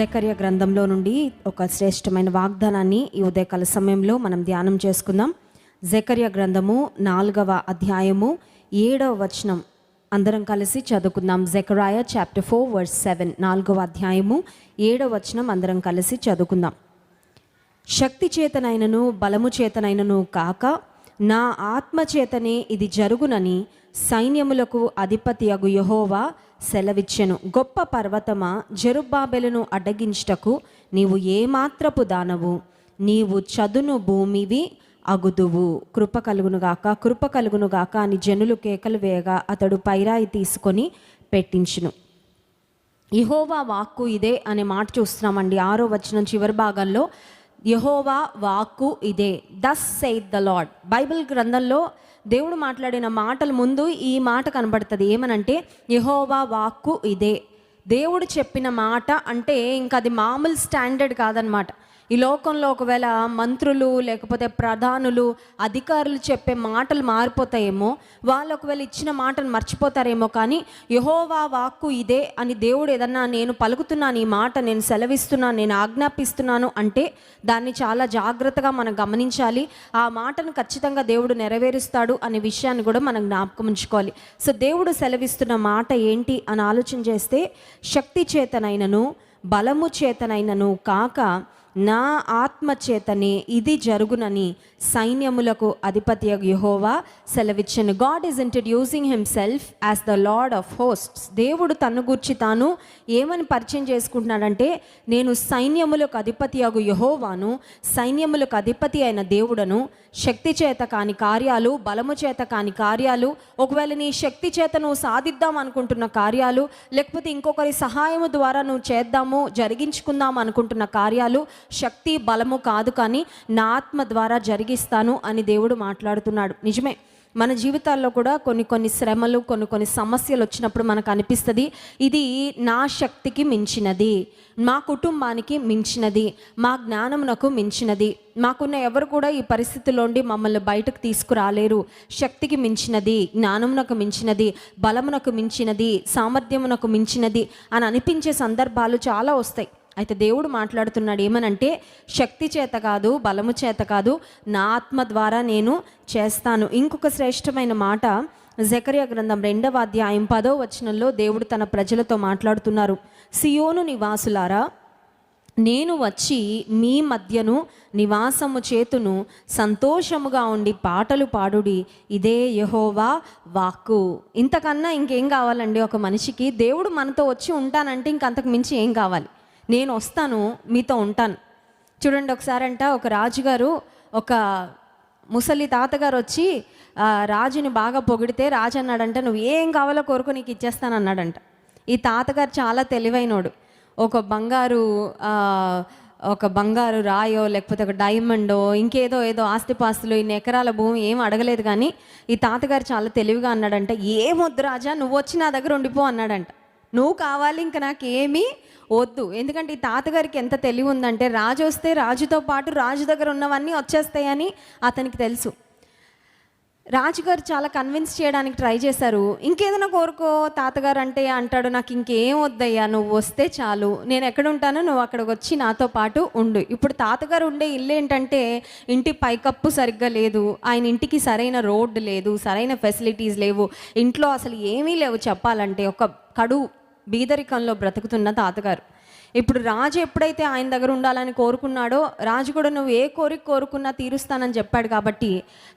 జకర్య గ్రంథంలో నుండి ఒక శ్రేష్టమైన వాగ్దానాన్ని ఈ ఉదయకాల సమయంలో మనం ధ్యానం చేసుకుందాం. జకర్య గ్రంథము నాలుగవ అధ్యాయము ఏడవ వచనం. అందరం కలిసి చదువుకుందాం. Zechariah chapter four verse seven నాలుగవ అధ్యాయము ఏడవ వచనం అందరం కలిసి చదువుకుందాం. శక్తి చేతనైనను బలము చేతనైనను కాక నా ఆత్మ చేతనే ఇది జరుగునని సైన్యములకు అధిపతి అగు యహోవా సెలవిచ్చెను. గొప్ప పర్వతమా జరుబాబెలను అడ్డగించుటకు నీవు ఏమాత్రపు దానవు. నీవు చదును భూమివి అగుదువు. కృప కలుగునుగాక కృప కలుగునుగాక అని జనులు కేకలు వేయగా అతడు పైరాయి తీసుకొని పెట్టించును. ఇహోవా వాక్కు ఇదే అనే మాట చూస్తున్నామండి. ఆరో వచనం చివరి భాగంలో యహోవా వాక్కు ఇదే. Thus saith the Lord Bible గ్రంథంలో దేవుడు మాట్లాడిన మాటల ముందు ఈ మాట కనబడుతుంది. ఏమనంటే యహోవా వాక్కు ఇదే. దేవుడు చెప్పిన మాట అంటే ఇంకా అది మామూలు స్టాండర్డ్ కాదనమాట. ఈ లోకంలో ఒకవేళ మంత్రులు లేకపోతే ప్రధానులు అధికారులు చెప్పే మాటలు మారిపోతాయేమో వాళ్ళు ఒకవేళ ఇచ్చిన మాటను మర్చిపోతారేమో కానీ యహోవా వాక్కు ఇదే అని దేవుడు ఏదన్నా నేను పలుకుతున్నాను ఈ మాట నేను సెలవిస్తున్నాను నేను ఆజ్ఞాపిస్తున్నాను అంటే దాన్ని చాలా జాగ్రత్తగా మనం గమనించాలి. ఆ మాటను ఖచ్చితంగా దేవుడు నెరవేరుస్తాడు అనే విషయాన్ని కూడా మనం జ్ఞాపకం ఉంచుకోవాలి. సో దేవుడు సెలవిస్తున్న మాట ఏంటి అని ఆలోచన చేస్తే శక్తి చేతనైనను బలము చేతనైనను కాక నా ఆత్మ చేతనే ఇది జరుగునని సైన్యములకు అధిపతి యహోవా సెలవిచ్చను. God is introducing himself as the Lord of hosts దేవుడు తను గూర్చి తాను ఏమని పరిచయం చేసుకుంటున్నాడంటే నేను సైన్యములకు అధిపతి అగు యహోవాను సైన్యములకు అధిపతి అయిన దేవుడను శక్తి చేత కాని కార్యాలు బలము చేత కాని కార్యాలు ఒకవేళ నీ శక్తి చేత నువ్వు సాధిద్దాం అనుకుంటున్న కార్యాలు లేకపోతే ఇంకొకరి సహాయము ద్వారా నువ్వు చేద్దాము జరిగించుకుందాం అనుకుంటున్న కార్యాలు శక్తి బలము కాదు కానీ నా ఆత్మ ద్వారా జరిగి జరిగిస్తాను అని దేవుడు మాట్లాడుతున్నాడు. నిజమే మన జీవితాల్లో కూడా కొన్ని కొన్ని శ్రమలు కొన్ని కొన్ని సమస్యలు వచ్చినప్పుడు మనకు అనిపిస్తుంది ఇది నా శక్తికి మించినది మా కుటుంబానికి మించినది మా జ్ఞానమునకు మించినది మాకున్న ఎవరు కూడా ఈ పరిస్థితిలోండి మమ్మల్ని బయటకు తీసుకురాలేరు. శక్తికి మించినది జ్ఞానమునకు మించినది బలమునకు మించినది సామర్థ్యమునకు మించినది అని అనిపించే సందర్భాలు చాలా వస్తాయి. అయితే దేవుడు మాట్లాడుతున్నాడు ఏమనంటే శక్తి చేత కాదు బలము చేత కాదు నా ఆత్మ ద్వారా నేను చేస్తాను. ఇంకొక శ్రేష్టమైన మాట జకర్య గ్రంథం రెండవ అధ్యాయం పదో వచనంలో దేవుడు తన ప్రజలతో మాట్లాడుతున్నారు. సియోను నివాసులారా నేను వచ్చి మీ మధ్యను నివాసము చేతును సంతోషముగా ఉండి పాటలు పాడుడి ఇదే యహోవా వాక్కు. ఇంతకన్నా ఇంకేం కావాలండి ఒక మనిషికి? దేవుడు మనతో వచ్చి ఉంటానంటే ఇంకంతకు మించి ఏం కావాలి? నేను వస్తాను మీతో ఉంటాను. చూడండి ఒకసారి అంట ఒక రాజుగారు ఒక ముసలి తాతగారు వచ్చి రాజుని బాగా పొగిడితే రాజు అన్నాడంట నువ్వు ఏం కావాలో కోరుకో నీకు ఇచ్చేస్తాను అన్నాడంట ఈ తాతగారు చాలా తెలివైనోడు. ఒక బంగారు ఒక బంగారు రాయో లేకపోతే ఒక డైమండో ఇంకేదో ఏదో ఆస్తిపాస్తులు ఇన్ని ఎకరాల భూమి ఏం అడగలేదు కానీ ఈ తాతగారు చాలా తెలివిగా అన్నాడంట ఏమొద్దు రాజా నువ్వు వచ్చి నా దగ్గర ఉండిపో అన్నాడంట. నువ్వు కావాలి ఇంక నాకేమీ వద్దు. ఎందుకంటే ఈ తాతగారికి ఎంత తెలివి ఉందంటే రాజు వస్తే రాజుతో పాటు రాజు దగ్గర ఉన్నవన్నీ వచ్చేస్తాయని అతనికి తెలుసు. రాజుగారు చాలా కన్విన్స్ చేయడానికి ట్రై చేశారు. ఇంకేదైనా కోరుకో తాతగారు అంటే అంటాడు నాకు ఇంకేం వద్దయ్యా నువ్వు వస్తే చాలు. నేను ఎక్కడ ఉంటానో నువ్వు అక్కడికి వచ్చి నాతో పాటు ఉండు. ఇప్పుడు తాతగారు ఉండే ఇల్లు ఏంటంటే ఇంటి పైకప్పు సరిగ్గా లేదు. ఆయన ఇంటికి సరైన రోడ్డు లేదు సరైన ఫెసిలిటీస్ లేవు. ఇంట్లో అసలు ఏమీ లేవు చెప్పాలంటే. ఒక కడు బీదరికంలో బ్రతుకుతున్న తాతగారు. ఇప్పుడు రాజు ఎప్పుడైతే ఆయన దగ్గర ఉండాలని కోరుకున్నాడో రాజు కూడా నువ్వు ఏ కోరిక కోరుకున్నా తీరుస్తానని చెప్పాడు కాబట్టి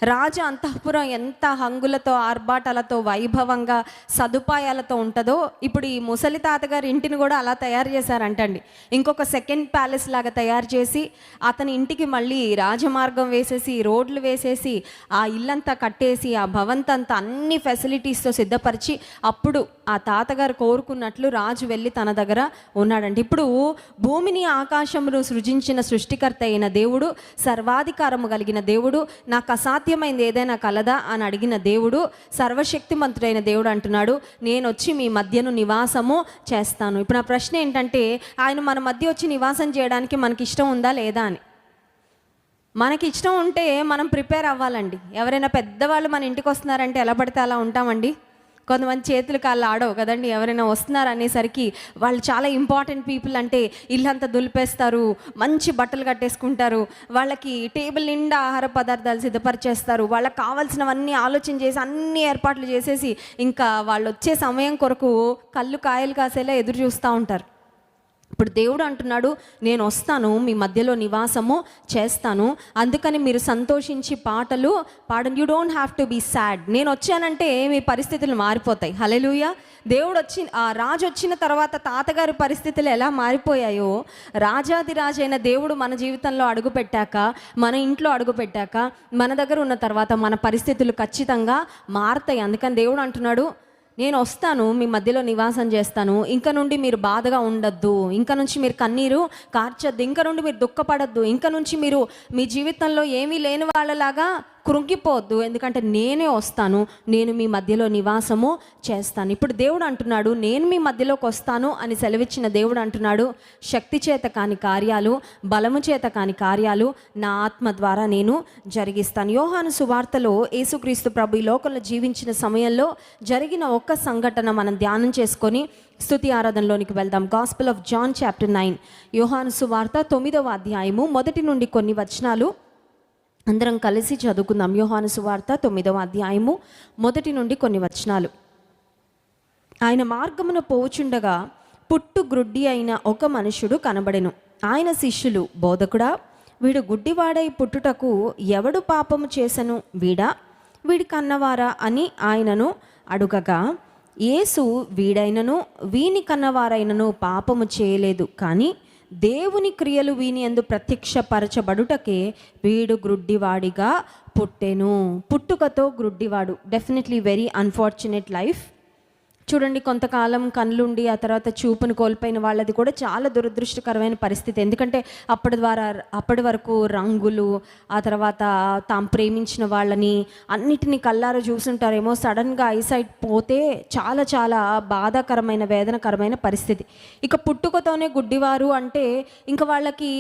రాజు అంతఃపురం ఎంత హంగులతో ఆర్భాటాలతో వైభవంగా సదుపాయాలతో ఉంటుందో ఇప్పుడు ఈ ముసలి తాతగారి ఇంటిని కూడా అలా తయారు చేశారంటండి. ఇంకొక సెకండ్ ప్యాలెస్ లాగా తయారు చేసి అతని ఇంటికి మళ్ళీ రాజమార్గం వేసేసి రోడ్లు వేసేసి ఆ ఇల్లంతా కట్టేసి ఆ భవంతంతా అన్ని ఫెసిలిటీస్తో సిద్ధపరిచి అప్పుడు ఆ తాతగారు కోరుకున్నట్లు రాజు వెళ్ళి తన దగ్గర ఉన్నాడండి. ఇప్పుడు భూమిని ఆకాశమును సృజించిన సృష్టికర్త అయిన దేవుడు సర్వాధికారము కలిగిన దేవుడు నాకు అసాధ్యమైంది ఏదైనా కలదా అని అడిగిన దేవుడు సర్వశక్తిమంతుడైన దేవుడు అంటున్నాడు నేను వచ్చి మీ మధ్యను నివాసము చేస్తాను. ఇప్పుడు నా ప్రశ్న ఏంటంటే ఆయన మన మధ్య వచ్చి నివాసం చేయడానికి మనకి ఇష్టం ఉందా లేదా అని? మనకి ఇష్టం ఉంటే మనం ప్రిపేర్ అవ్వాలండి. ఎవరైనా పెద్దవాళ్ళు మన ఇంటికి వస్తున్నారంటే ఎలా పడితే అలా ఉంటామండి? కొంతమంది చేతులు కాళ్ళు ఆడవు కదండి. ఎవరైనా వస్తున్నారు అనేసరికి వాళ్ళు చాలా ఇంపార్టెంట్ పీపుల్ అంటే ఇల్లంతా దులిపేస్తారు మంచి బట్టలు కట్టేసుకుంటారు వాళ్ళకి టేబుల్ నిండా ఆహార పదార్థాలు సిద్ధపరిచేస్తారు వాళ్ళకి కావాల్సినవన్నీ ఆలోచన చేసి అన్ని ఏర్పాట్లు చేసేసి ఇంకా వాళ్ళు వచ్చే సమయం కొరకు కళ్ళు కాయలు కాసేలా ఎదురు చూస్తూ ఉంటారు. ఇప్పుడు దేవుడు అంటున్నాడు నేను వస్తాను మీ మధ్యలో నివాసము చేస్తాను. అందుకని మీరు సంతోషించి పాటలు పాడండి. You don't have to be sad నేను వచ్చానంటే మీ పరిస్థితులు మారిపోతాయి. హలెలుయ దేవుడు వచ్చి ఆ రాజు వచ్చిన తర్వాత తాతగారి పరిస్థితులు ఎలా మారిపోయాయో రాజాదిరాజైన దేవుడు మన జీవితంలో అడుగుపెట్టాక మన ఇంట్లో అడుగుపెట్టాక మన దగ్గర ఉన్న తర్వాత మన పరిస్థితులు ఖచ్చితంగా మారతాయి. అందుకని దేవుడు అంటున్నాడు నేను వస్తాను మీ మధ్యలో నివాసం చేస్తాను. ఇంక నుండి మీరు బాధగా ఉండొద్దు. ఇంక నుంచి మీరు కన్నీరు కార్చొద్దు. ఇంక నుండి మీరు దుఃఖపడద్దు. ఇంక నుంచి మీరు మీ జీవితంలో ఏమీ లేని వాళ్ళలాగా కృంగిపోవద్దు ఎందుకంటే నేనే వస్తాను నేను మీ మధ్యలో నివాసము చేస్తాను. ఇప్పుడు దేవుడు అంటున్నాడు నేను మీ మధ్యలోకి వస్తాను అని సెలవిచ్చిన దేవుడు అంటున్నాడు శక్తి చేత కాని కార్యాలు బలము చేత కాని కార్యాలు నా ఆత్మ ద్వారా నేను జరిగిస్తాను. యోహాను సువార్తలో యేసుక్రీస్తు ప్రభు ఈ లోకంలో జీవించిన సమయంలో జరిగిన ఒక్క సంఘటన మనం ధ్యానం చేసుకొని స్తుతి ఆరాధనలోనికి వెళ్దాం. Gospel of John chapter nine. యోహాను సువార్త తొమ్మిదవ అధ్యాయము మొదటి నుండి కొన్ని వచనాలు అందరం కలిసి చదువుకుందాం. యోహాను సువార్త తొమ్మిదవ అధ్యాయము మొదటి నుండి కొన్ని వచనాలు. ఆయన మార్గమున పోవుచుండగా పుట్టు గ్రుడ్డి అయిన ఒక మనుషుడు కనబడెను. ఆయన శిష్యులు బోధకుడా వీడు గుడ్డివాడై పుట్టుటకు ఎవడు పాపము చేసను? వీడా? వీడి కన్నవారా? అని ఆయనను అడుగగా యేసు వీడైనను వీని కన్నవారైనను పాపము చేయలేదు. కానీ దేవుని క్రియలు వీని ఎందు ప్రత్యక్షపరచబడుటకే వీడు గ్రుడ్డివాడిగా పుట్టెను. పుట్టుకతో గ్రుడ్డివాడు. డెఫినెట్లీ వెరీ అన్ఫార్చునేట్ లైఫ్ చూడండి కొంతకాలం కళ్ళుండి ఆ తర్వాత చూపును కోల్పోయిన వాళ్ళది కూడా చాలా దురదృష్టకరమైన పరిస్థితి. ఎందుకంటే అప్పటి ద్వారా అప్పటి వరకు రంగులు ఆ తర్వాత తాము ప్రేమించిన వాళ్ళని అన్నిటినీ కల్లారా చూసుంటారేమో సడన్గా ఐసైట్ పోతే చాలా చాలా బాధాకరమైన వేదనకరమైన పరిస్థితి. ఇక పుట్టుకతోనే గుడ్డివారు అంటే ఇంకా వాళ్ళకి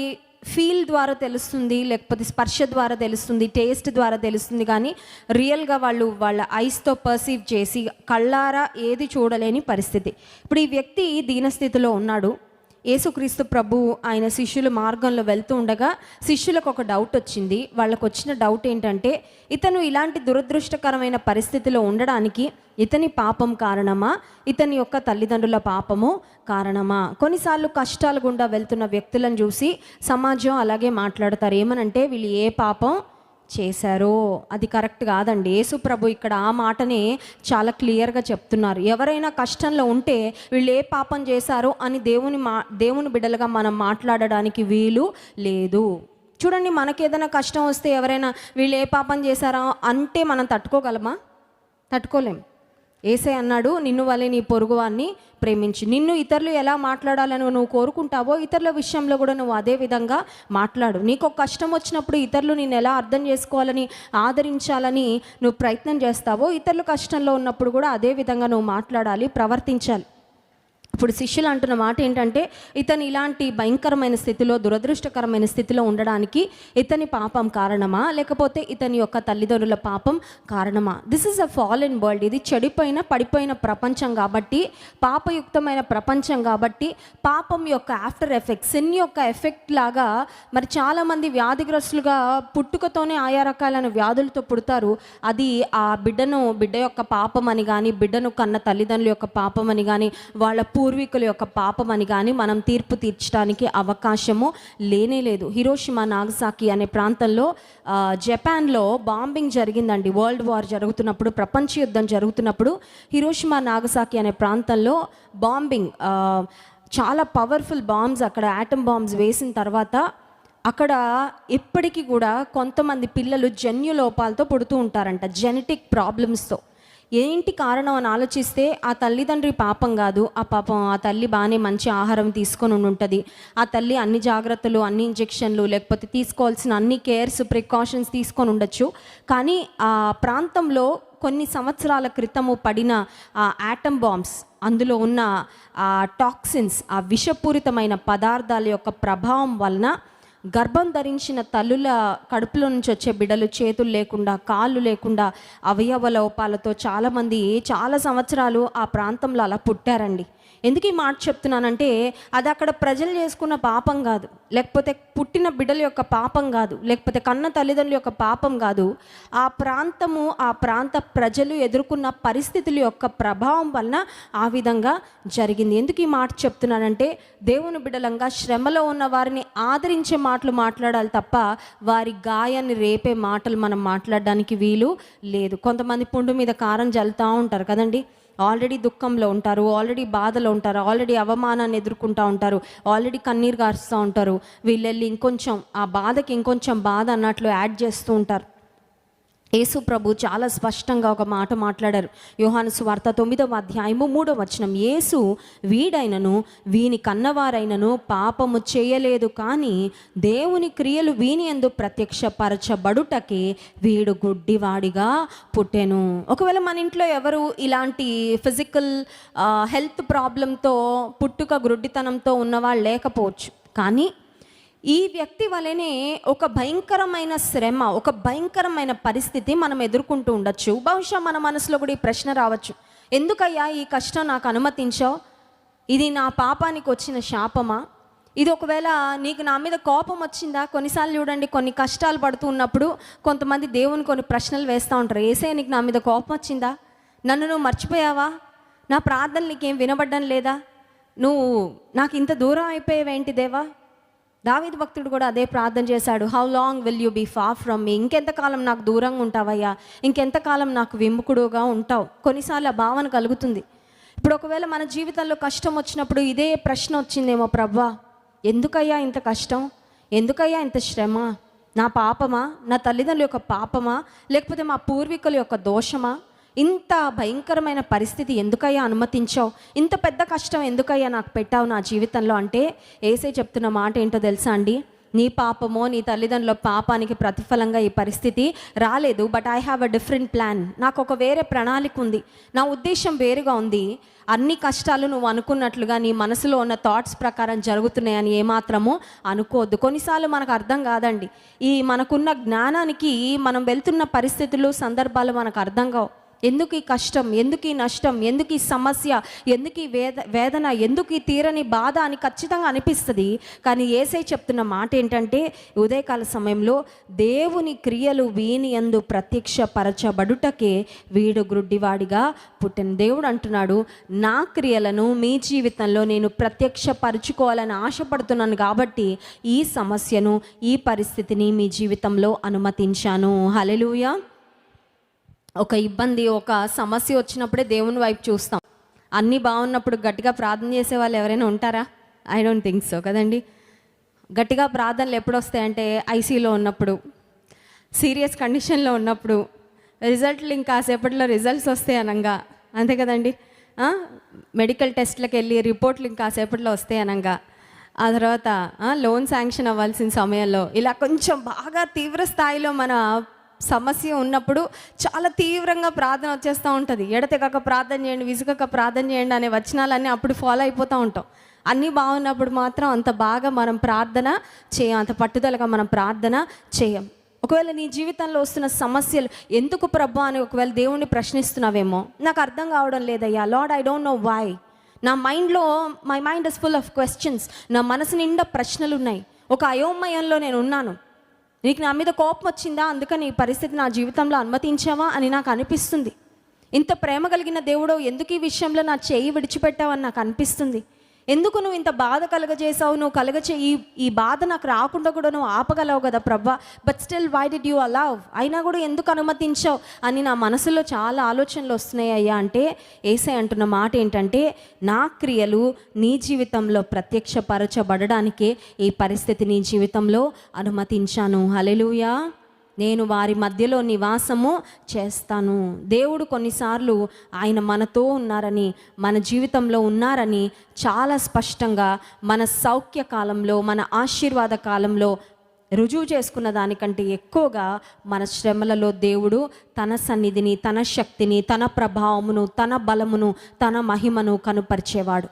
ఫీల్ ద్వారా తెలుస్తుంది లేకపోతే స్పర్శ ద్వారా తెలుస్తుంది టేస్ట్ ద్వారా తెలుస్తుంది. కానీ రియల్గా వాళ్ళు వాళ్ళ ఐస్తో పర్సీవ్ చేసి కళ్ళారా ఏది చూడలేని పరిస్థితి. ఇప్పుడు ఈ వ్యక్తి దీనస్థితిలో ఉన్నాడు. యేసుక్రీస్తు ప్రభు ఆయన శిష్యుల మార్గంలో వెళ్తూ ఉండగా శిష్యులకు ఒక డౌట్ వచ్చింది. వాళ్ళకు వచ్చిన డౌట్ ఏంటంటే ఇతను ఇలాంటి దురదృష్టకరమైన పరిస్థితిలో ఉండడానికి ఇతని పాపం కారణమా? ఇతని యొక్క తల్లిదండ్రుల పాపము కారణమా? కొన్నిసార్లు కష్టాలు గుండా వెళ్తున్న వ్యక్తులను చూసి సమాజం అలాగే మాట్లాడతారు. ఏమనంటే వీళ్ళు ఏ పాపం చేశారో? అది కరెక్ట్ కాదండి. యేసు ప్రభు ఇక్కడ ఆ మాటనే చాలా క్లియర్గా చెప్తున్నారు. ఎవరైనా కష్టంలో ఉంటే వీళ్ళు ఏ పాపం చేశారో అని దేవుని మా దేవుని బిడ్డలుగా మనం మాట్లాడడానికి వీలు లేదు. చూడండి మనకి ఏదైనా కష్టం వస్తే ఎవరైనా వీళ్ళు ఏ పాపం చేశారా అంటే మనం తట్టుకోగలమా? తట్టుకోలేం. ఏసే అన్నాడు నిన్ను వలె నీ పొరుగువాన్ని ప్రేమించి నిన్ను ఇతరులు ఎలా మాట్లాడాలని నువ్వు కోరుకుంటావో ఇతరుల విషయంలో కూడా నువ్వు అదే విధంగా మాట్లాడు. నీకు ఒక కష్టం వచ్చినప్పుడు ఇతరులు నేను ఎలా అర్థం చేసుకోవాలని ఆదరించాలని నువ్వు ప్రయత్నం చేస్తావో ఇతరులు కష్టంలో ఉన్నప్పుడు కూడా అదే విధంగా నువ్వు మాట్లాడాలి ప్రవర్తించాలి. ఇప్పుడు శిష్యులు అంటున్న మాట ఏంటంటే ఇతను ఇలాంటి భయంకరమైన స్థితిలో దురదృష్టకరమైన స్థితిలో ఉండడానికి ఇతని పాపం కారణమా? లేకపోతే ఇతని యొక్క తల్లిదండ్రుల పాపం కారణమా? This is a fallen world ఇది చెడిపోయిన పడిపోయిన ప్రపంచం కాబట్టి పాపయుక్తమైన ప్రపంచం కాబట్టి పాపం యొక్క ఆఫ్టర్ ఎఫెక్ట్ సిన్ యొక్క ఎఫెక్ట్ లాగా మరి చాలామంది వ్యాధిగ్రస్తులుగా పుట్టుకతోనే ఆయా రకాలైన వ్యాధులతో పుడతారు. అది ఆ బిడ్డను బిడ్డ యొక్క పాపం అని కానీ బిడ్డను కన్న తల్లిదండ్రుల యొక్క పాపం అని కానీ వాళ్ళ పూర్వీకుల యొక్క పాపం అని కానీ మనం తీర్పు తీర్చడానికి అవకాశము లేనే లేదు. హిరోషిమా నాగసాకి అనే ప్రాంతంలో జపాన్లో బాంబింగ్ జరిగిందండి. వరల్డ్ వార్ జరుగుతున్నప్పుడు ప్రపంచ యుద్ధం జరుగుతున్నప్పుడు హిరోషిమా నాగసాకి అనే ప్రాంతంలో బాంబింగ్ చాలా పవర్ఫుల్ బాంబ్స్ అక్కడ యాటమ్ బాంబ్స్ వేసిన తర్వాత అక్కడ ఇప్పటికీ కూడా కొంతమంది పిల్లలు జన్యు లోపాలతో పుడుతూ ఉంటారంట జెనెటిక్ ప్రాబ్లమ్స్తో ఏంటి కారణం అని ఆలోచిస్తే ఆ తల్లిదండ్రి పాపం కాదు. ఆ పాపం ఆ తల్లి బాగానే మంచి ఆహారం తీసుకొని ఉండి ఉంటుంది ఆ తల్లి అన్ని జాగ్రత్తలు అన్ని ఇంజెక్షన్లు లేకపోతే తీసుకోవాల్సిన అన్ని కేర్స్ ప్రికాషన్స్ తీసుకొని ఉండొచ్చు. కానీ ఆ ప్రాంతంలో కొన్ని సంవత్సరాల క్రితము పడిన ఆ యాటమ్ బాంబ్స్ అందులో ఉన్న ఆ టాక్సిన్స్ ఆ విషపూరితమైన పదార్థాల యొక్క ప్రభావం వలన గర్భం ధరించిన తల్లుల కడుపులో నుంచి వచ్చే బిడ్డలు చేతులు లేకుండా కాళ్ళు లేకుండా అవయవ లోపాలతో చాలామంది చాలా సంవత్సరాలు ఆ ప్రాంతంలో అలా పుట్టారండి. ఎందుకు ఈ మాట చెప్తున్నానంటే అది అక్కడ ప్రజలు చేసుకున్న పాపం కాదు. లేకపోతే పుట్టిన బిడ్డల యొక్క పాపం కాదు. లేకపోతే కన్న తల్లిదండ్రుల యొక్క పాపం కాదు. ఆ ప్రాంతము ఆ ప్రాంత ప్రజలు ఎదుర్కొన్న పరిస్థితుల యొక్క ప్రభావం వలన ఆ విధంగా జరిగింది. ఎందుకు ఈ మాట చెప్తున్నానంటే దేవుని బిడ్డలంగా శ్రమలో ఉన్న వారిని ఆదరించే మాటలు మాట్లాడాలి తప్ప వారి గాయాన్ని రేపే మాటలు మనం మాట్లాడడానికి వీలు లేదు. కొంతమంది పుండు మీద కారం జల్లుతూ ఉంటారు కదండి. ఆల్రెడీ దుఃఖంలో ఉంటారు ఆల్రెడీ బాధలో ఉంటారు ఆల్రెడీ అవమానాన్ని ఎదుర్కొంటూ ఉంటారు ఆల్రెడీ కన్నీరు గారుస్తూ ఉంటారు. వీళ్ళు వెళ్ళి ఇంకొంచెం ఆ బాధకి ఇంకొంచెం బాధ అన్నట్లు యాడ్ చేస్తూ ఉంటారు. యేసు ప్రభు చాలా స్పష్టంగా ఒక మాట మాట్లాడారు. యోహాను సువార్త తొమ్మిదవ అధ్యాయము మూడవ వచనం. యేసు వీడైనను వీని కన్నవారైనను పాపము చేయలేదు కానీ దేవుని క్రియలు వీని ఎందు ప్రత్యక్షపరచబడుటకి వీడు గుడ్డివాడిగా పుట్టెను. ఒకవేళ మన ఇంట్లో ఎవరు ఇలాంటి ఫిజికల్ హెల్త్ ప్రాబ్లంతో పుట్టుక గుడ్డితనంతో ఉన్నవాళ్ళు లేకపోవచ్చు. కానీ ఈ వ్యక్తి వలనే ఒక భయంకరమైన శ్రమ ఒక భయంకరమైన పరిస్థితి మనం ఎదుర్కొంటూ ఉండొచ్చు. బహుశా మన మనసులో కూడా ఈ ప్రశ్న రావచ్చు. ఎందుకయ్యా ఈ కష్టం నాకు అనుమతించావు? ఇది నా పాపానికి వచ్చిన శాపమా? ఇది ఒకవేళ నీకు నా మీద కోపం వచ్చిందా? కొన్నిసార్లు చూడండి కొన్ని కష్టాలు పడుతూ ఉన్నప్పుడు కొంతమంది దేవుని కొన్ని ప్రశ్నలు వేస్తూ ఉంటారు. ఏసే నీకు నా మీద కోపం వచ్చిందా? నన్ను నువ్వు మర్చిపోయావా? నా ప్రార్థన నీకేం వినబడ్డం లేదా? నువ్వు నాకు ఇంత దూరం అయిపోయావేంటి దేవా? దావీదు భక్తుడు కూడా అదే ప్రార్థన చేశాడు how long will you be far from me ఇంకెంతకాలం నాకు దూరంగా ఉంటావయ్యా? ఇంకెంతకాలం నాకు విముకుడుగా ఉంటావు? కొన్నిసార్లు ఆ భావన కలుగుతుంది. ఇప్పుడు ఒకవేళ మన జీవితంలో కష్టం వచ్చినప్పుడు ఇదే ప్రశ్న వచ్చిందేమో ప్రభా ఎందుకయ్యా ఇంత కష్టం? ఎందుకయ్యా ఇంత శ్రమ? నా పాపమా? నా తల్లిదండ్రుల యొక్క పాపమా? లేకపోతే మా పూర్వీకుల యొక్క దోషమా? ఇంత భయంకరమైన పరిస్థితి ఎందుకయ్యా అనుమతించావు? ఇంత పెద్ద కష్టం ఎందుకయ్యా నాకు పెట్టావు నా జీవితంలో? అంటే ఏసే చెప్తున్న మాట ఏంటో తెలుసా అండి? నీ పాపమో నీ తల్లిదండ్రుల పాపానికి ప్రతిఫలంగా ఈ పరిస్థితి రాలేదు. But I have a different plan నాకు ఒక వేరే ప్రణాళిక ఉంది. నా ఉద్దేశం వేరుగా ఉంది. అన్ని కష్టాలు నువ్వు అనుకున్నట్లుగా నీ మనసులో ఉన్న థాట్స్ ప్రకారం జరుగుతున్నాయని ఏమాత్రము అనుకోవద్దు. కొన్నిసార్లు మనకు అర్థం కాదండి. ఈ మనకున్న జ్ఞానానికి మనం వెళ్తున్న పరిస్థితులు సందర్భాలు మనకు అర్థం కావు. ఎందుకు ఈ కష్టం? ఎందుకు ఈ నష్టం? ఎందుకు ఈ సమస్య? ఎందుకు ఈ వేద వేదన? ఎందుకు ఈ తీరని బాధ అని ఖచ్చితంగా అనిపిస్తుంది. కానీ ఏసై చెప్తున్న మాట ఏంటంటే ఉదయకాల సమయంలో దేవుని క్రియలు వీని ఎందు ప్రత్యక్షపరచబడుటకే వీడు గ్రుడ్డివాడిగా పుట్టిన దేవుడు అంటున్నాడు. నా క్రియలను మీ జీవితంలో నేను ప్రత్యక్షపరచుకోవాలని ఆశపడుతున్నాను కాబట్టి ఈ సమస్యను ఈ పరిస్థితిని మీ జీవితంలో అనుమతించాను. హలెలుయా ఒక ఇబ్బంది ఒక సమస్య వచ్చినప్పుడే దేవుని వైపు చూస్తాం. అన్నీ బాగున్నప్పుడు గట్టిగా ప్రార్థన చేసే వాళ్ళు ఎవరైనా ఉంటారా? ఐ డోంట్ థింక్ సో కదండి? గట్టిగా ప్రార్థనలు ఎప్పుడు వస్తాయంటే ఐసీలో ఉన్నప్పుడు సీరియస్ కండిషన్లో ఉన్నప్పుడు రిజల్ట్లు ఇంకా సేపట్లో రిజల్ట్స్ వస్తాయి అనగా. అంతే కదండి? మెడికల్ టెస్ట్లకు వెళ్ళి రిపోర్ట్లు ఇంకా సేపట్లో వస్తాయి అనగా. ఆ తర్వాత లోన్ శాంక్షన్ అవ్వాల్సిన సమయంలో ఇలా కొంచెం బాగా తీవ్ర స్థాయిలో మన సమస్య ఉన్నప్పుడు చాలా తీవ్రంగా ప్రార్థన వచ్చేస్తూ ఉంటుంది. ఎడతెగక ప్రార్థన చేయండి విసుగక ప్రార్థన చేయండి అనే వచనాలన్నీ అప్పుడు ఫాలో అయిపోతూ ఉంటాం. అన్నీ బాగున్నప్పుడు మాత్రం అంత బాగా మనం ప్రార్థన చేయం అంత పట్టుదలగా మనం ప్రార్థన చేయం. ఒకవేళ నీ జీవితంలో వస్తున్న సమస్యలు ఎందుకు ప్రభా అని ఒకవేళ దేవుణ్ణి ప్రశ్నిస్తున్నావేమో నాకు అర్థం కావడం లేదయ్యా. Lord I don't know why. నా మైండ్లో my mind is full of questions నా మనసు నిండా ప్రశ్నలు ఉన్నాయి ఒక అయోమయంలో నేను ఉన్నాను. నీకు నా మీద కోపం వచ్చిందా? అందుకని ఈ పరిస్థితి నా జీవితంలో అనుమతించావా అని నాకు అనిపిస్తుంది. ఇంత ప్రేమ కలిగిన దేవుడు ఎందుకు ఈ విషయంలో నా చేయి విడిచిపెట్టావని నాకు అనిపిస్తుంది. ఎందుకు నువ్వు ఇంత బాధ కలగజేసావు నువ్వు కలగచే ఈ ఈ బాధ నాకు రాకుండా కూడా నువ్వు ఆపగలవు కదా ప్రభా. But still why did you allow అయినా కూడా ఎందుకు అనుమతించావు? అని నా మనసులో చాలా ఆలోచనలు వస్తున్నాయి అయ్యా. అంటే ఏసై అంటున్న మాట ఏంటంటే నా క్రియలు నీ జీవితంలో ప్రత్యక్షపరచబడడానికే ఈ పరిస్థితి నీ జీవితంలో అనుమతించాను. హలెలుయా నేను వారి మధ్యలో నివాసము చేస్తాను. దేవుడు కొన్నిసార్లు ఆయన మనతో ఉన్నారని మన జీవితంలో ఉన్నారని చాలా స్పష్టంగా మన సౌఖ్య కాలంలో మన ఆశీర్వాద కాలంలో రుజువు చేసుకున్న దానికంటే ఎక్కువగా మన శ్రమలలో దేవుడు తన సన్నిధిని తన శక్తిని తన ప్రభావమును తన బలమును తన మహిమను కనుపరిచేవాడు.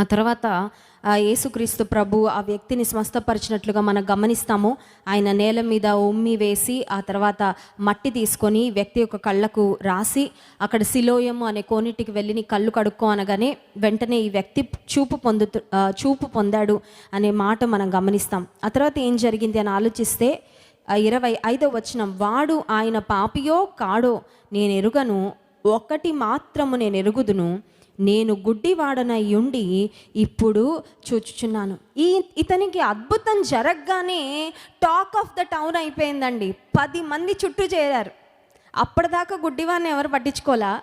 ఆ తర్వాత యేసుక్రీస్తు ప్రభు ఆ వ్యక్తిని స్వస్థపరిచినట్లుగా మనం గమనిస్తాము. ఆయన నేల మీద ఉమ్మి వేసి ఆ తర్వాత మట్టి తీసుకొని వ్యక్తి యొక్క కళ్ళకు రాసి అక్కడ సిలోయము అనే కోనిటికి వెళ్ళి నీ కళ్ళు కడుక్కో అనగానే వెంటనే ఈ వ్యక్తి చూపు పొందుతు చూపు పొందాడు అనే మాట మనం గమనిస్తాం. ఆ తర్వాత ఏం జరిగింది అని ఆలోచిస్తే ఇరవై ఐదో వచనం వాడు ఆయన పాపియో కాడో నేను ఎరుగను ఒక్కటి మాత్రము నేను ఎరుగుదును నేను గుడ్డివాడనై ఉండి ఇప్పుడు చూచుచున్నాను. ఈ ఇతనికి అద్భుతం జరగగానే టాక్ ఆఫ్ ద టౌన్ అయిపోయిందండి. పది మంది చుట్టూ చేరారు. అప్పటిదాకా గుడ్డివాడిని ఎవరు పట్టించుకోలా?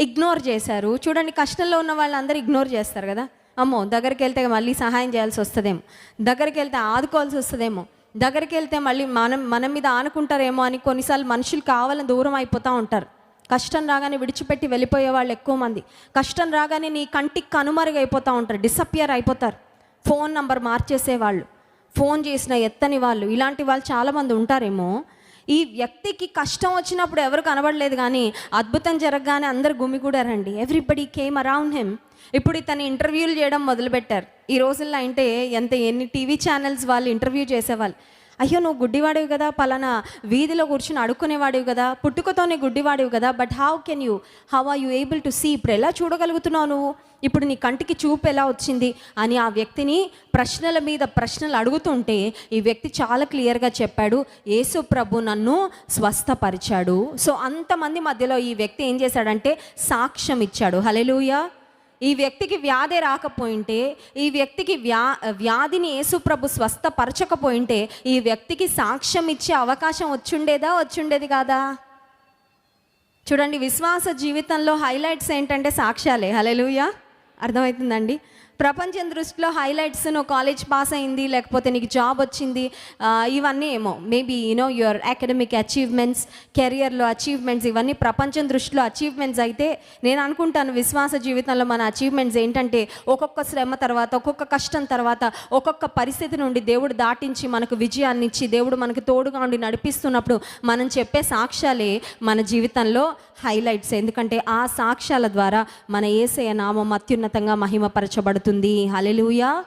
ఇగ్నోర్ చేశారు. చూడండి కష్టంలో ఉన్న వాళ్ళందరూ ఇగ్నోర్ చేస్తారు కదా. అమ్మో దగ్గరికి వెళ్తే మళ్ళీ సహాయం చేయాల్సి వస్తుందేమో. దగ్గరికి వెళ్తే ఆదుకోవాల్సి వస్తుందేమో. దగ్గరికి వెళ్తే మళ్ళీ మనం మన మీద ఆనుకుంటారేమో అని కొన్నిసార్లు మనుషులు కావాలని దూరం అయిపోతూ ఉంటారు. కష్టం రాగానే విడిచిపెట్టి వెళ్ళిపోయే వాళ్ళు ఎక్కువ మంది. కష్టం రాగానే నీ కంటికి కనుమరుగైపోతూ ఉంటారు డిసప్పియర్ అయిపోతారు. ఫోన్ నంబర్ మార్చేసేవాళ్ళు ఫోన్ చేసిన ఎత్తని వాళ్ళు ఇలాంటి వాళ్ళు చాలామంది ఉంటారేమో. ఈ వ్యక్తికి కష్టం వచ్చినప్పుడు ఎవరు కనబడలేదు కానీ అద్భుతం జరగగానే అందరు గుమిగూడారండి. ఎవ్రీబడి కేమ్ అరౌండ్ హిమ్ ఇప్పుడు ఇతను ఇంటర్వ్యూలు చేయడం మొదలుపెట్టారు. ఈ రోజుల్లో అంటే ఎంత ఎన్ని టీవీ ఛానల్స్ వాళ్ళు ఇంటర్వ్యూ చేసేవాళ్ళు. అయ్యో నువ్వు గుడ్డివాడివి కదా పలానా వీధిలో కూర్చుని అడుక్కునేవాడివి కదా పుట్టుకతోనే గుడ్డివాడివి కదా but how can you how are you able to see ఇప్పుడు ఎలా చూడగలుగుతున్నావు నువ్వు? ఇప్పుడు నీ కంటికి చూపు ఎలా వచ్చింది? అని ఆ వ్యక్తిని ప్రశ్నల మీద ప్రశ్నలు అడుగుతుంటే ఈ వ్యక్తి చాలా క్లియర్గా చెప్పాడు యేసు ప్రభు నన్ను స్వస్థపరిచాడు. సో అంతమంది మధ్యలో ఈ వ్యక్తి ఏం చేశాడంటే సాక్ష్యం ఇచ్చాడు హలెలుయా ఈ వ్యక్తికి వ్యాధి రాకపోయింటే ఈ వ్యక్తికి వ్యా వ్యాధిని యేసుప్రభు స్వస్థపరచకపోయింటే ఈ వ్యక్తికి సాక్ష్యం ఇచ్చే అవకాశం వచ్చుండేదా వచ్చుండేది కాదా? చూడండి విశ్వాస జీవితంలో హైలైట్స్ ఏంటంటే సాక్ష్యాలే. హలెలుయా అర్థమవుతుందండి? ప్రపంచం దృష్టిలో హైలైట్స్ నువ్వు కాలేజ్ పాస్ అయింది లేకపోతే నీకు జాబ్ వచ్చింది ఇవన్నీ ఏమో. Maybe you know your academic achievements కెరియర్లో అచీవ్మెంట్స్ ఇవన్నీ ప్రపంచం దృష్టిలో అచీవ్మెంట్స్ అయితే నేను అనుకుంటాను విశ్వాస జీవితంలో మన అచీవ్మెంట్స్ ఏంటంటే ఒక్కొక్క శ్రమ తర్వాత ఒక్కొక్క కష్టం తర్వాత ఒక్కొక్క పరిస్థితి నుండి దేవుడు దాటించి మనకు విజయాన్ని ఇచ్చి దేవుడు మనకు తోడుగా ఉండి నడిపిస్తున్నప్పుడు మనం చెప్పే సాక్ష్యాలే మన జీవితంలో హైలైట్స్ ఎందుకంటే ఆ సాక్ష్యాల ద్వారా మన ఏసయ నామం అత్యున్నతంగా మహిమపరచబడుతుంది. హలెలూయా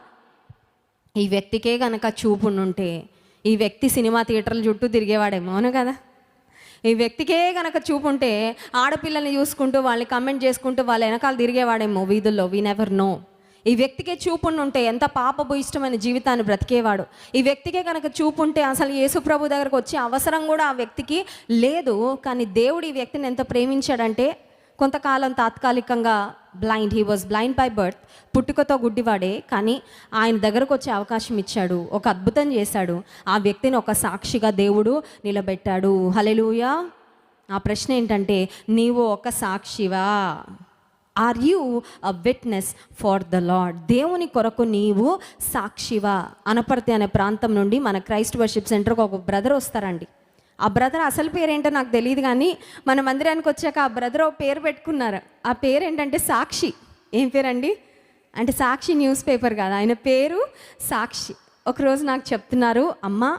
ఈ వ్యక్తికే కనుక చూపుండుంటే ఈ వ్యక్తి సినిమా థియేటర్ల చుట్టూ తిరిగేవాడేమో అవును కదా? ఈ వ్యక్తికే గనక చూపుంటే ఆడపిల్లల్ని చూసుకుంటూ వాళ్ళని కమెంట్ చేసుకుంటూ వాళ్ళ వెనకాల తిరిగేవాడేమో వీధుల్లో వీ నెవర్ నో ఈ వ్యక్తికే చూపుండుంటే ఎంత పాపపు ఇష్టమైన జీవితాన్ని బ్రతికేవాడు. ఈ వ్యక్తికే కనుక చూపుంటే అసలు యేసుప్రభు దగ్గరకు వచ్చే అవసరం కూడా ఆ వ్యక్తికి లేదు. కానీ దేవుడు ఈ వ్యక్తిని ఎంత ప్రేమించాడంటే కొంతకాలం తాత్కాలికంగా blind he was blind by birth పుట్టుకతో గుడ్డివాడే కానీ ఆయన దగ్గరకు వచ్చే అవకాశం ఇచ్చాడు. ఒక అద్భుతం చేశాడు. ఆ వ్యక్తిని ఒక సాక్షిగా దేవుడు నిలబెట్టాడు. హలెలుయా ఆ ప్రశ్న ఏంటంటే నీవు ఒక సాక్షివా? Are you a witness for the Lord దేవుని కొరకు నీవు సాక్షివా? అనపర్తి అనే ప్రాంతం నుండి మన క్రైస్ట్ వర్షిప్ సెంటర్కి ఒక బ్రదర్ వస్తారండి. ఆ బ్రదర్ అసలు పేరేంటో నాకు తెలియదు కానీ మన మందిరానికి వచ్చాక ఆ బ్రదర్ ఓ పేరు పెట్టుకున్నారు. ఆ పేరు ఏంటంటే సాక్షి. ఏం పేరండి? అంటే సాక్షి న్యూస్ పేపర్ కాదు. ఆయన పేరు సాక్షి. ఒకరోజు నాకు చెప్తున్నారు అమ్మ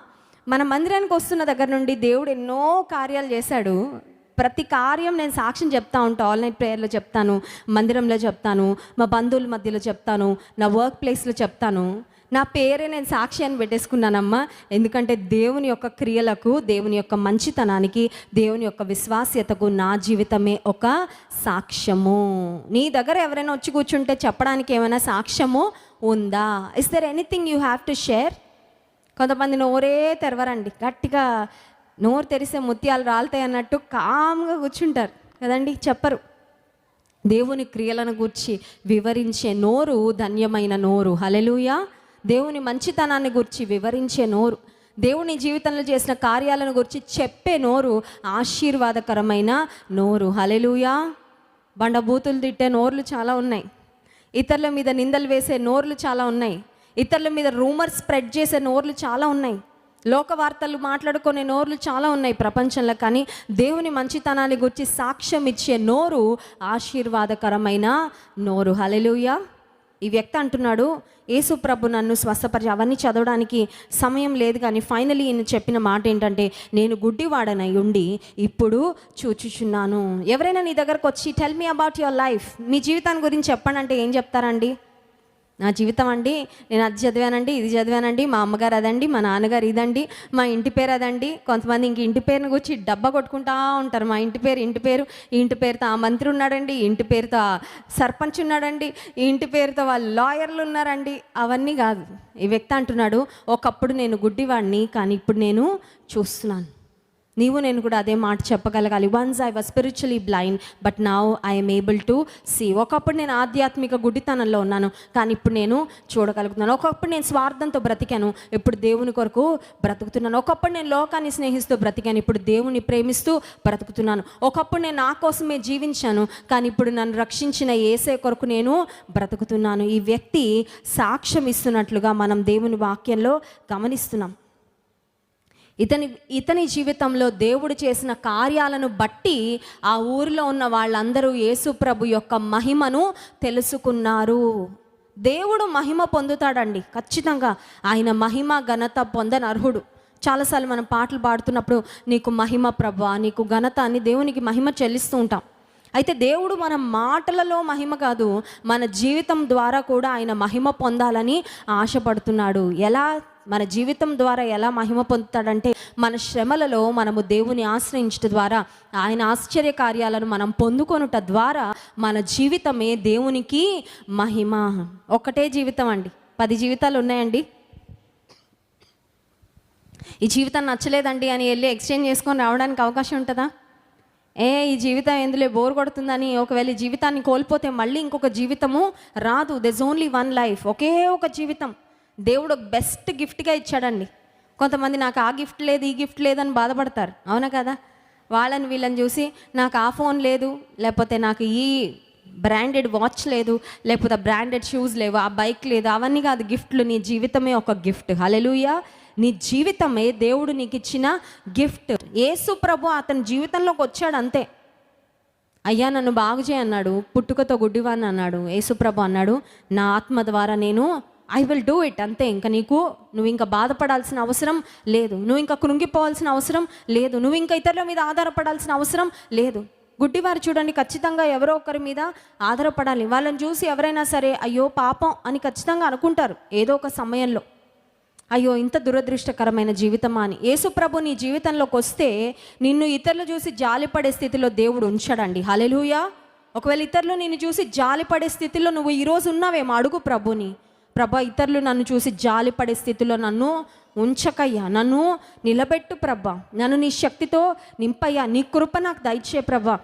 మన మందిరానికి వస్తున్న దగ్గర నుండి దేవుడు ఎన్నో కార్యాలు చేశాడు. ప్రతి కార్యం నేను సాక్ష్యం చెప్తా ఉంటాను ఆల్ నైట్ ప్రేయర్లో చెప్తాను మందిరంలో చెప్తాను మా బంధువుల మధ్యలో చెప్తాను నా వర్క్ ప్లేస్లో చెప్తాను. నా పేరే నేను సాక్షి అని పెట్టేసుకున్నానమ్మా. ఎందుకంటే దేవుని యొక్క క్రియలకు దేవుని యొక్క మంచితనానికి దేవుని యొక్క విశ్వాస్యతకు నా జీవితమే ఒక సాక్ష్యము. నీ దగ్గర ఎవరైనా వచ్చి కూర్చుంటే చెప్పడానికి ఏమైనా సాక్ష్యము ఉందా? Is there anything you have to share కొంతమంది నోరే తెరవరండి. గట్టిగా నోరు తెరిస్తే ముత్యాలు రాలుతాయి అన్నట్టు కామ్గా కూర్చుంటారు. కదండి? చెప్పరు. దేవుని క్రియలను గూర్చి వివరించే నోరు ధన్యమైన నోరు. హలెలుయా దేవుని మంచితనాన్ని గురించి వివరించే నోరు. దేవుని జీవితంలో చేసిన కార్యాలను గురించి చెప్పే నోరు ఆశీర్వాదకరమైన నోరు. హలెలుయా బండబూతులు తిట్టే నోర్లు చాలా ఉన్నాయి. ఇతరుల మీద నిందలు వేసే నోర్లు చాలా ఉన్నాయి. ఇతరుల మీద రూమర్ స్ప్రెడ్ చేసే నోర్లు చాలా ఉన్నాయి. లోక వార్తలు మాట్లాడుకునే నోర్లు చాలా ఉన్నాయి ప్రపంచంలో కానీ దేవుని మంచితనాన్ని గురించి సాక్ష్యం ఇచ్చే నోరు ఆశీర్వాదకరమైన నోరు. హలెలుయా ఈ వ్యక్తి అంటున్నాడు యేసు ప్రభు నన్ను స్వస్థపరిచి అవన్నీ చదవడానికి సమయం లేదు కానీ ఫైనలీ ఈయన చెప్పిన మాట ఏంటంటే నేను గుడ్డివాడనై ఉండి ఇప్పుడు చూచుచున్నాను. ఎవరైనా నీ దగ్గరకు వచ్చి tell me about your life మీ జీవితాన్ని గురించి చెప్పండి అంటే ఏం చెప్తారండి? నా జీవితం అండి నేను అది చదివానండి ఇది చదివానండి మా అమ్మగారు అదండి మా నాన్నగారు ఇదండి మా ఇంటి పేరు అదండి. కొంతమంది ఇంక ఇంటి పేరుని గురించి డబ్బా కొట్టుకుంటా ఉంటారు. మా ఇంటి పేరు ఇంటి పేరు ఈ ఇంటి పేరుతో ఆ మంత్రి ఉన్నాడండి ఈ ఇంటి పేరుతో ఆ సర్పంచ్ ఉన్నాడండి ఈ ఇంటి పేరుతో వాళ్ళ లాయర్లు ఉన్నారండి. అవన్నీ కాదు. ఈ వ్యక్తి అంటున్నాడు ఒకప్పుడు నేను గుడ్డివాడిని కానీ ఇప్పుడు నేను చూస్తున్నాను. నీవు నేను కూడా అదే మాట చెప్పగలగాలి. Once I was spiritually blind but now I'm able to see ఒకప్పుడు నేను ఆధ్యాత్మిక గుడ్డితనంలో ఉన్నాను కానీ ఇప్పుడు నేను చూడగలుగుతున్నాను. ఒకప్పుడు నేను స్వార్థంతో బ్రతికాను ఇప్పుడు దేవుని కొరకు బ్రతుకుతున్నాను. ఒకప్పుడు నేను లోకాన్ని స్నేహిస్తూ బ్రతికాను ఇప్పుడు దేవుని ప్రేమిస్తూ బ్రతుకుతున్నాను. ఒకప్పుడు నేను నా కోసమే జీవించాను కానీ ఇప్పుడు నన్ను రక్షించిన ఏసే కొరకు నేను బ్రతుకుతున్నాను. ఈ వ్యక్తి సాక్ష్యం ఇస్తున్నట్లుగా మనం దేవుని వాక్యంలో గమనిస్తున్నాం. ఇతని ఇతని జీవితంలో దేవుడు చేసిన కార్యాలను బట్టి ఆ ఊరిలో ఉన్న వాళ్ళందరూ యేసుప్రభు యొక్క మహిమను తెలుసుకున్నారు. దేవుడు మహిమ పొందుతాడండి. ఖచ్చితంగా ఆయన మహిమ ఘనత పొందని అర్హుడు. చాలాసార్లు మనం పాటలు పాడుతున్నప్పుడు నీకు మహిమ ప్రభా నీకు ఘనత అని దేవునికి మహిమ చెల్లిస్తూ ఉంటాం. అయితే దేవుడు మన మాటలలో మహిమ కాదు మన జీవితం ద్వారా కూడా ఆయన మహిమ పొందాలని ఆశపడుతున్నాడు. ఎలా? మన జీవితం ద్వారా ఎలా మహిమ పొందుతాడంటే మన శ్రమలలో మనము దేవుని ఆశ్రయించట ద్వారా ఆయన ఆశ్చర్య కార్యాలను మనం పొందుకొనుట ద్వారా మన జీవితమే దేవునికి మహిమ. ఒకటే జీవితం అండి. పది జీవితాలు ఉన్నాయండి. ఈ జీవితం నచ్చలేదండి అని వెళ్ళి ఎక్స్చేంజ్ చేసుకొని రావడానికి అవకాశం ఉంటుందా? ఏ ఈ జీవితం ఎందులో బోర్ కొడుతుందని ఒకవేళ జీవితాన్ని కోల్పోతే మళ్ళీ ఇంకొక జీవితము రాదు. దెస్ ఓన్లీ వన్ లైఫ్ ఒకే ఒక జీవితం. దేవుడు బెస్ట్ గిఫ్ట్గా ఇచ్చాడండి. కొంతమంది నాకు ఆ గిఫ్ట్ లేదు ఈ గిఫ్ట్ లేదని బాధపడతారు. అవునా కదా? వాళ్ళని వీళ్ళని చూసి నాకు ఆ ఫోన్ లేదు లేకపోతే నాకు ఈ బ్రాండెడ్ వాచ్ లేదు లేకపోతే బ్రాండెడ్ షూస్ లేవు ఆ బైక్ లేదు అవన్నీ కాదు గిఫ్ట్లు. నీ జీవితమే ఒక గిఫ్ట్. హలెలుయా నీ జీవితమే దేవుడు నీకు ఇచ్చిన గిఫ్ట్. యేసు ప్రభు అతని జీవితంలోకి వచ్చాడు అంతే. అయ్యా నన్ను బాగు చేయి అన్నాడు పుట్టుకతో గుడ్డివాన్ని అన్నాడు యేసుప్రభు అన్నాడు నా ఆత్మ ద్వారా నేను ఐ విల్ డూ ఇట్ అంతే. ఇంకా నీకు నువ్వు ఇంకా బాధపడాల్సిన అవసరం లేదు. నువ్వు ఇంకా కృంగిపోవాల్సిన అవసరం లేదు. నువ్వు ఇంకా ఇతరుల మీద ఆధారపడాల్సిన అవసరం లేదు. గుడ్డివారు చూడండి ఖచ్చితంగా ఎవరో ఒకరి మీద ఆధారపడాలి. వాళ్ళని చూసి ఎవరైనా సరే అయ్యో పాపం అని ఖచ్చితంగా అనుకుంటారు. ఏదో ఒక సమయంలో. అయ్యో ఇంత దురదృష్టకరమైన జీవితమా అని. యేసుప్రభు నీ జీవితంలోకి వస్తే నిన్ను ఇతరులు చూసి జాలిపడే స్థితిలో దేవుడు ఉంచాడండి. హలెలుయా ఒకవేళ ఇతరులు నిన్ను చూసి జాలిపడే స్థితిలో నువ్వు ఈరోజు ఉన్నావేమో అడుగు ప్రభుని. ప్రభ ఇతరులు నన్ను చూసి జాలిపడే స్థితిలో నన్ను ఉంచకయ్యా. నన్ను నిలబెట్టు ప్రభా. నన్ను నీ శక్తితో నింపయ్యా. నీ కృప నాకు దయచే ప్రభ.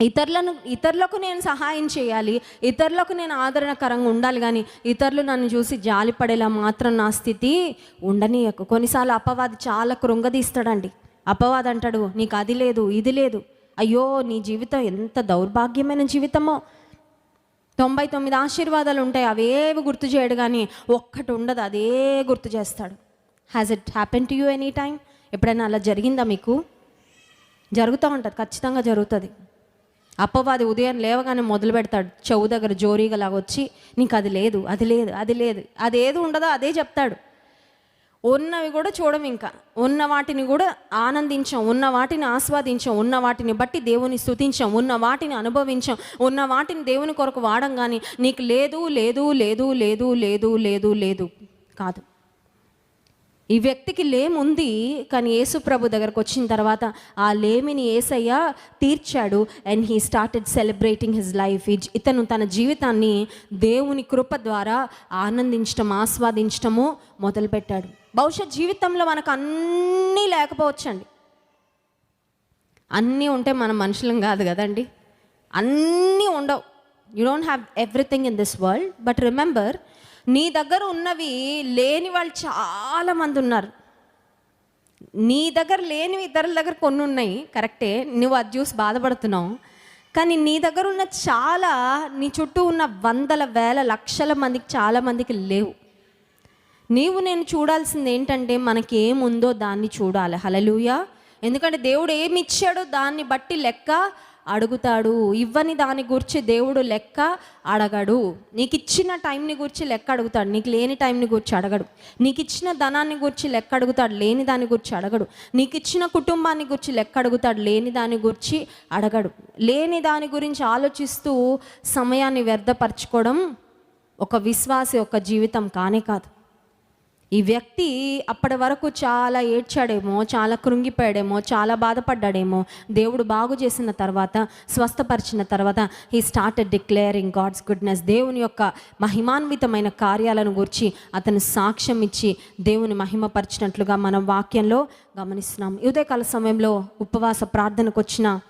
ఇతరులను ఇతరులకు నేను సహాయం చేయాలి. ఇతరులకు నేను ఆదరణకరంగా ఉండాలి కానీ ఇతరులు నన్ను చూసి జాలిపడేలా మాత్రం నా స్థితి ఉండనీయకు. కొన్నిసార్లు అపవాది చాలా కృంగదీస్తాడండి. అపవాది అంటాడు నీకు అది లేదు ఇది లేదు. అయ్యో నీ జీవితం ఎంత దౌర్భాగ్యమైన జీవితమో. తొంభై తొమ్మిది ఆశీర్వాదాలు ఉంటాయి అవేవి గుర్తు చేయడు కానీ ఒక్కటి ఉండదు అదే గుర్తు చేస్తాడు. Has it happen to you any time ఎప్పుడైనా అలా జరిగిందా మీకు? జరుగుతూ ఉంటుంది ఖచ్చితంగా జరుగుతుంది. అప్పవాది ఉదయం లేవగానే మొదలు పెడతాడు చెవు దగ్గర జోరీగా లాగొచ్చి వచ్చి నీకు అది లేదు అది లేదు అది లేదు అది ఏది ఉండదో అదే చెప్తాడు. ఉన్నవి కూడా చూడం ఇంకా. ఉన్న వాటిని కూడా ఆనందించాం ఉన్న వాటిని ఆస్వాదించాం ఉన్న వాటిని బట్టి దేవుని స్తుతించాం ఉన్న వాటిని అనుభవించాం ఉన్న వాటిని దేవుని కొరకు వాడం కానీ నీకు లేదు లేదు లేదు లేదు లేదు లేదు లేదు కాదు. ఈ వ్యక్తికి లేముంది కానీ యేసు ప్రభు దగ్గరకు వచ్చిన తర్వాత ఆ లేమిని ఏసయ్య తీర్చాడు and he started celebrating his life ఇతను తన జీవితాన్ని దేవుని కృప ద్వారా ఆనందించటం ఆస్వాదించటము మొదలుపెట్టాడు. బహుశా జీవితంలో మనకు అన్నీ లేకపోవచ్చండి. అన్నీ ఉంటే మనం మనుషులం కాదు కదండి. అన్నీ ఉండవు. You don't have everything in this world but remember నీ దగ్గర ఉన్నవి లేని వాళ్ళు చాలా మంది ఉన్నారు. నీ దగ్గర లేనివి ఇద్దరుల దగ్గర కొన్ని ఉన్నాయి కరెక్టే నువ్వు అది చూసి బాధపడుతున్నావు. కానీ నీ దగ్గర ఉన్న చాలా నీ చుట్టూ ఉన్న వందల వేల లక్షల మందికి చాలా మందికి లేవు. నీవు నేను చూడాల్సింది ఏంటంటే మనకి ఏముందో దాన్ని చూడాలి. హలలుయ ఎందుకంటే దేవుడు ఏమి ఇచ్చాడో దాన్ని బట్టి లెక్క అడుగుతాడు. ఇవ్వని దాని గురించి దేవుడు లెక్క అడగడు. నీకు ఇచ్చిన టైంని గురించి లెక్క అడుగుతాడు. నీకు లేని టైంని గురించి అడగడు. నీకు ఇచ్చిన ధనాన్ని గురించి లెక్క అడుగుతాడు. లేని దాని గురించి అడగడు. నీకు ఇచ్చిన కుటుంబాన్ని గురించి లెక్క అడుగుతాడు. లేని దాని గురించి అడగడు. లేని దాని గురించి ఆలోచిస్తూ సమయాన్ని వ్యర్థపరచుకోవడం ఒక విశ్వాసి యొక్క జీవితం కానే కాదు. ఈ వ్యక్తి అప్పటి వరకు చాలా ఏడ్చాడేమో చాలా కృంగిపోయాడేమో చాలా బాధపడ్డాడేమో. దేవుడు బాగు చేసిన తర్వాత స్వస్థపరిచిన తర్వాత he start declaring God's goodness దేవుని యొక్క మహిమాన్వితమైన కార్యాలను గురించి అతను సాక్ష్యం ఇచ్చి దేవుని మహిమపరిచినట్లుగా మనం వాక్యంలో గమనిస్తున్నాం. ఉదయకాల సమయంలో ఉపవాస ప్రార్థనకు వచ్చిన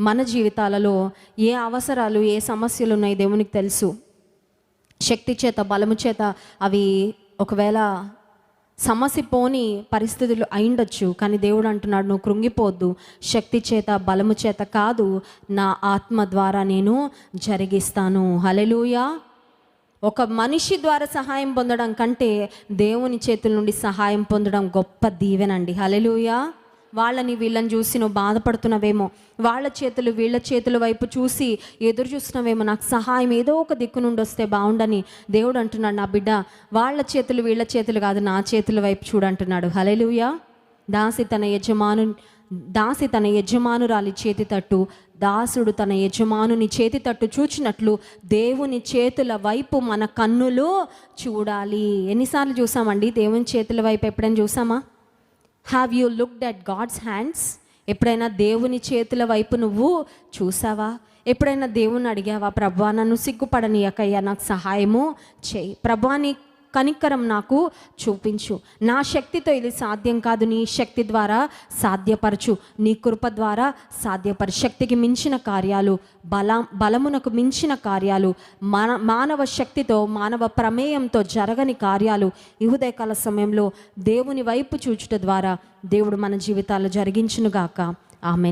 మన జీవితాలలో ఏ అవసరాలు ఏ సమస్యలు ఉన్నాయి దేవునికి తెలుసు. శక్తి చేత బలము చేత అవి ఒకవేళ సమస్య పోని పరిస్థితులు అయిండొచ్చు కానీ దేవుడు అంటున్నాడు నువ్వు కృంగిపోద్దు. శక్తి చేత బలము చేత కాదు నా ఆత్మ ద్వారా నేను జరిగిస్తాను. హలెలుయా ఒక మనిషి ద్వారా సహాయం పొందడం కంటే దేవుని చేతుల నుండి సహాయం పొందడం గొప్ప దీవెనండి. హలెలుయా వాళ్ళని వీళ్ళని చూసి నువ్వు బాధపడుతున్నావేమో వాళ్ళ చేతులు వీళ్ళ చేతుల వైపు చూసి ఎదురు చూస్తున్నావేమో నాకు సహాయం ఏదో ఒక దిక్కు నుండి వస్తే బాగుండని దేవుడు అంటున్నాడు నా బిడ్డ వాళ్ళ చేతులు వీళ్ళ చేతులు కాదు నా చేతుల వైపు చూడంటున్నాడు హలెలుయా దాసి తన యజమాను దాసి తన యజమానురాలి చేతి తట్టు దాసుడు తన యజమానుని చేతి తట్టు చూచినట్లు దేవుని చేతుల వైపు మన కన్నులు చూడాలి. ఎన్నిసార్లు చూసామండి? దేవుని చేతుల వైపు ఎప్పుడైనా చూసామా? Have you looked at God's hands ఎప్పుడైనా దేవుని చేతుల వైపు నువ్వు చూసావా? ఎప్పుడైనా దేవుని అడిగావా? ప్రభా నన్ను సిగ్గుపడనీయకయ్యా నాకు సహాయము చేయి. ప్రభా నీ కనికరం నాకు చూపించు. నా శక్తితో ఇది సాధ్యం కాదు. నీ శక్తి ద్వారా సాధ్యపరచు. నీ కృప ద్వారా సాధ్యపరచు. శక్తికి మించిన కార్యాలు బల బలమునకు మించిన కార్యాలు మన మానవ శక్తితో మానవ ప్రమేయంతో జరగని కార్యాలు ఈ సమయంలో దేవుని వైపు చూచుట ద్వారా దేవుడు మన జీవితాలు జరిగించునుగాక. ఆమె